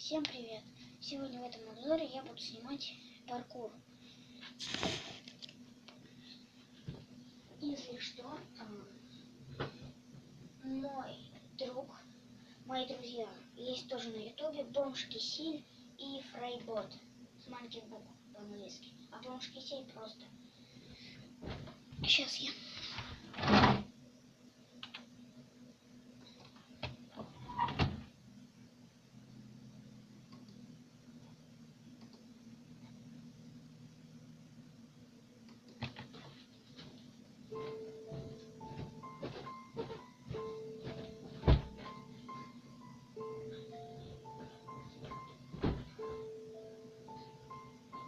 Всем привет! Сегодня в этом обзоре я буду снимать паркур. Если что, ам, мой друг, мои друзья есть тоже на ютубе Бомж Кисель и Фрейбот с маленьких букв по-английски. А Бомж Кисель просто. Сейчас я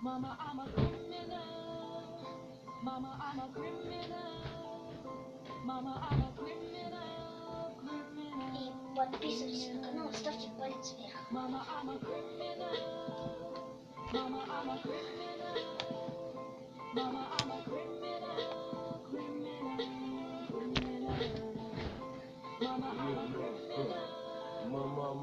Mama, I'm a criminal. Mama, I'm a criminal. Mama, I'm a criminal. и Criminal. подписывайтесь на канал, ставьте палец вверх. Mama, I'm a criminal. Mama, I'm a criminal. Mama, I'm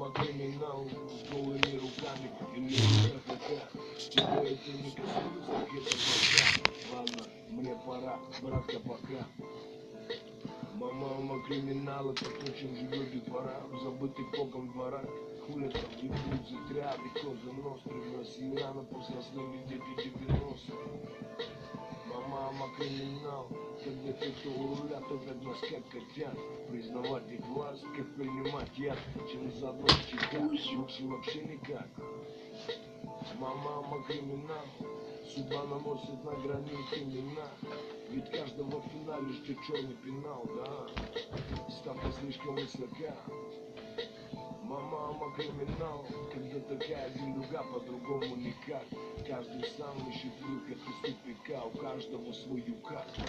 Мама, криминал голыми руками и красота. Тебя это не касается, где-то пока. Ладно, мне пора, братка, пока. Мама, мама, криминал, это то, чем живет детвора В забытых богом дворах Хули там ебутся тряпи, козы ностры Россияна повзрослели дети 90 Мама, криминал. Когда те, кто у руля, то как носка котят Признавать власть, как принимать яд Чем заодно читать, лучше вообще никак. Мама, мама, криминал. Судьба наносит на границе имена. Ведь каждого в финале ждет черный пенал, да. Ставка слишком высока Мама, мама, криминал Когда такая делюга, по-другому никак Каждый сам ищет выход из тупика У каждого свою карту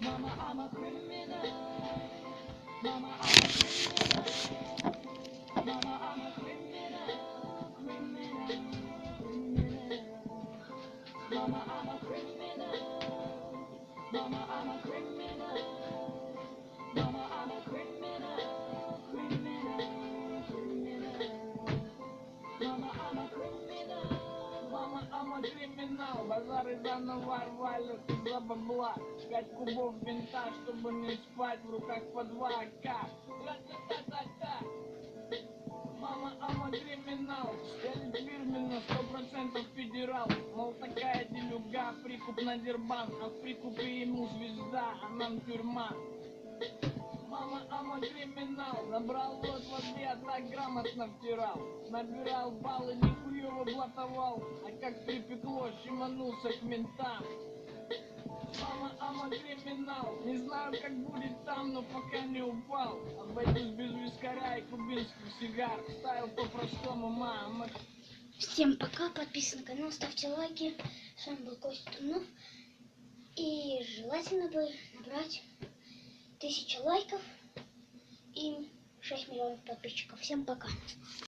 Mama, I'm a criminal. Mama, I'm a I'm a criminal. Criminal. Criminal. Mama, I'm a criminal. Криминал, базары заново рвали из-за бабла Пять кубов винта, чтобы не спать, в руках по два Ра-та-та-та-та. Мама, ама криминал, стелит фирменно, сто процентов федерал. Мол, такая делюга, прикуп на дербан А в прикупе ему звезда, а нам тюрьма Мама, ама криминал, набрал рот воды, а так грамотно втирал. Набирал баллы, нихуево блатовал, а как припекло, щеманулся к ментам. Мама, ама криминал, не знаю, как будет там, но пока не упал. Обойдусь без вискаря и кубинских сигар, ставил по-простому, мама. Всем пока, подписывайтесь на канал, ставьте лайки. С вами был Костя Тумнов. И желательно бы набрать тысячу лайков и 6 миллионов подписчиков. Всем пока.